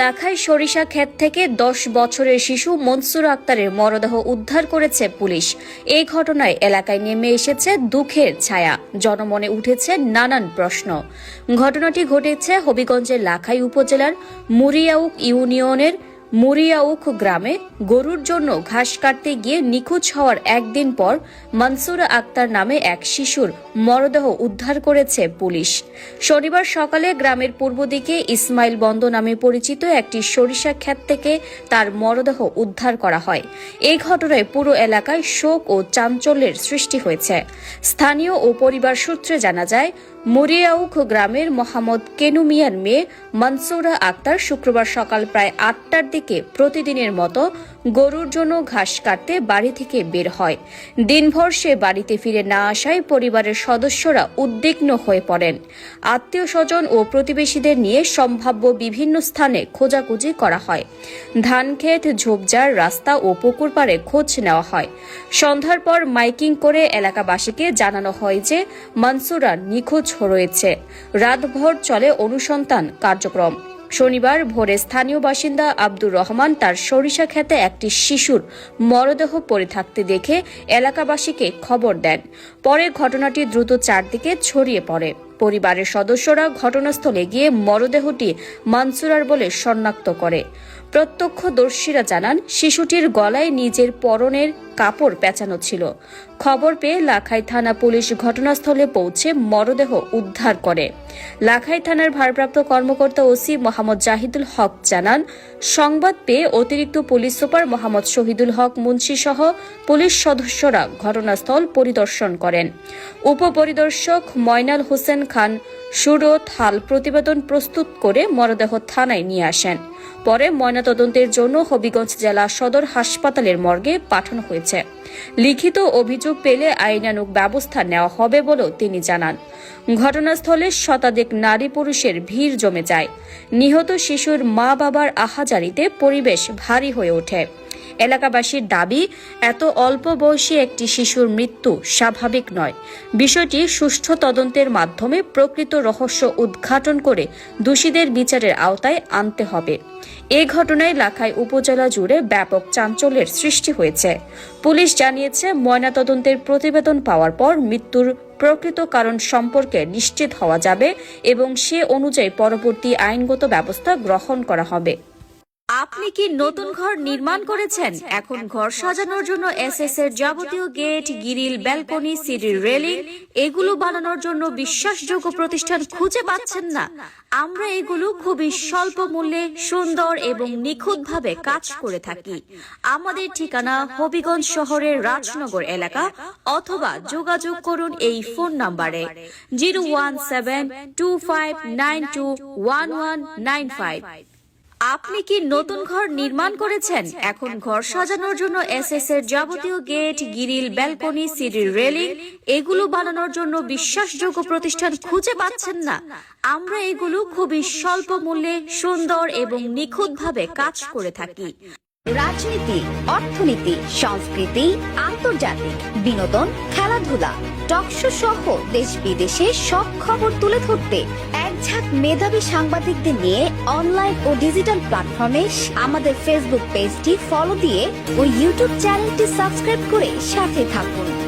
লাখাই সরিষা ক্ষেত থেকে দশ বছরের শিশু মনসুর আক্তারের মরদেহ উদ্ধার করেছে পুলিশ। এই ঘটনায় এলাকায় নেমে এসেছে দুঃখের ছায়া। জনমনে উঠেছে নানান প্রশ্ন। ঘটনাটি ঘটেছে হবিগঞ্জের লাখাই উপজেলার মুরিয়াউক ইউনিয়নের মুরিয়াউখ গ্রামে গরুর জন্য ঘাস কাটতে গিয়ে নিখোঁজ হওয়ার একদিন পর মনসুরা আক্তার নামে এক শিশুর মরদেহ উদ্ধার করেছে পুলিশ। শনিবার সকালে গ্রামের পূর্ব দিকে ইসমাইল বন্দ নামে পরিচিত একটি সরিষা ক্ষেত থেকে তার মরদেহ উদ্ধার করা হয়। এই ঘটনায় পুরো এলাকায় শোক ও চাঞ্চল্যের সৃষ্টি হয়েছে। স্থানীয় ও পরিবার সূত্রে জানা যায় মুরিয়াউখ গ্রামের মোহাম্মদ কেনু মিয়ার মেয়ে মনসুরা আক্তার শুক্রবার সকাল প্রায় আটটার দিকে প্রতিদিনের মতো গরুর জন্য ঘাস কাটতে বাড়ি থেকে বের হয়। দিনভর সে বাড়িতে ফিরে না আসায় পরিবারের সদস্যরা উদ্বিগ্ন হয়ে পড়েন। আত্মীয় স্বজন ও প্রতিবেশীদের নিয়ে সম্ভাব্য বিভিন্ন স্থানে খোঁজাখুঁজি করা হয়। ধানক্ষেত ঝোপঝাড়, রাস্তা ও পুকুর পাড়ে খোঁজ নেওয়া হয়। সন্ধ্যার পর মাইকিং করে এলাকাবাসীকে জানানো হয় যে মনসুরা নিখোঁজ রয়েছে। রাতভর চলে অনুসন্ধান কার্যক্রম। শনিবার ভোরে স্থানীয় বাসিন্দা আব্দুর রহমান তার সরিষা খেতে একটি শিশুর মরদেহ পড়ে থাকতে দেখে এলাকাবাসীকে খবর দেন। পরে ঘটনাটি দ্রুত চারদিকে ছড়িয়ে পড়ে। পরিবারের সদস্যরা ঘটনাস্থলে গিয়ে মরদেহটি মানসুরার বলে শনাক্ত করে। প্রত্যক্ষদর্শীরা জানান, শিশুটির গলায় নিজের পরনের কাপড় পেঁচানো ছিল। খবর পেয়ে লাখাই থানা পুলিশ ঘটনাস্থলে পৌঁছে মরদেহ উদ্ধার করে। লাখাই থানার ভারপ্রাপ্ত কর্মকর্তা ওসি মোহাম্মদ জাহিদুল হক জানান, সংবাদ পেয়ে অতিরিক্ত পুলিশ সুপার মোহাম্মদ শহীদুল হক মুন্সি সহ পুলিশ সদস্যরা ঘটনাস্থল পরিদর্শন করেন। উপপরিদর্শক ময়নাল হোসেন খান সুরত হাল প্রতিবেদন প্রস্তুত করে মরদেহ থানায় নিয়ে আসেন। পরে ময়নাতদন্তের জন্য হবিগঞ্জ জেলা সদর হাসপাতালের মর্গে পাঠানো হয়েছে। লিখিত অভিযোগ পেলে আইনানুক ব্যবস্থা নেওয়া হবে বলেও তিনি জানান। ঘটনাস্থলে শতাধিক নারী পুরুষের ভিড় জমে যায়। নিহত শিশুর মা বাবার আহাজারিতে পরিবেশ ভারী হয়ে ওঠে। এলাকাবাসীর দাবি, এত অল্প বয়সী একটি শিশুর মৃত্যু স্বাভাবিক নয়। বিষয়টি সুষ্ঠু তদন্তের মাধ্যমে প্রকৃত রহস্য উদ্ঘাটন করে দোষীদের বিচারের আওতায় আনতে হবে। এ ঘটনায় লাখাই উপজেলা জুড়ে ব্যাপক চাঞ্চল্যের সৃষ্টি হয়েছে। পুলিশ জানিয়েছে, ময়নাতদন্তের প্রতিবেদন পাওয়ার পর মৃত্যুর প্রকৃত কারণ সম্পর্কে নিশ্চিত হওয়া যাবে এবং সে অনুযায়ী পরবর্তী আইনগত ব্যবস্থা গ্রহণ করা হবে। আপনি কি নতুন ঘর নির্মাণ করেছেন? এখন ঘর সাজানোর জন্য এসএস এর যাবতীয় গেট, গিরিল, ব্যালকনি, সিঁড়ির রেলিং, এগুলো বানানোর জন্য বিশ্বাসযোগ্য প্রতিষ্ঠান খুঁজে পাচ্ছেন না। আমরা এগুলো খুবই স্বল্প মূল্যে, সুন্দর এবং নিখুঁতভাবে কাজ করে থাকি। আমাদের ঠিকানা হবিগঞ্জ শহরের রাজনগর এলাকা অথবা যোগাযোগ করুন এই ফোন নাম্বারে zero one seven two five nine two one one nine five. আপনি কি নতুন ঘর নির্মাণ করেছেন? এখন ঘর সাজানোর জন্য এস এর যাবতীয় গেট, গিরিল, ব্যালকনি, সিঁড়ির রেলিং, এগুলো বানানোর জন্য বিশ্বাসযোগ্য প্রতিষ্ঠান খুঁজে পাচ্ছেন না। আমরা এগুলো খুবই স্বল্প মূল্যে সুন্দর এবং নিখুঁতভাবে কাজ করে থাকি। রাজনীতি, অর্থনীতি, সংস্কৃতি, আন্তর্জাতিক, বিনোদন, খেলাধুলা টকশো সহ দেশ বিদেশে সব খবর তুলে ধরতে একঝাঁক মেধাবী সাংবাদিকদের নিয়ে অনলাইন ও ডিজিটাল প্ল্যাটফর্মে আমাদের ফেসবুক পেজটি ফলো দিয়ে ও ইউটিউব চ্যানেলটি সাবস্ক্রাইব করে সাথে থাকুন।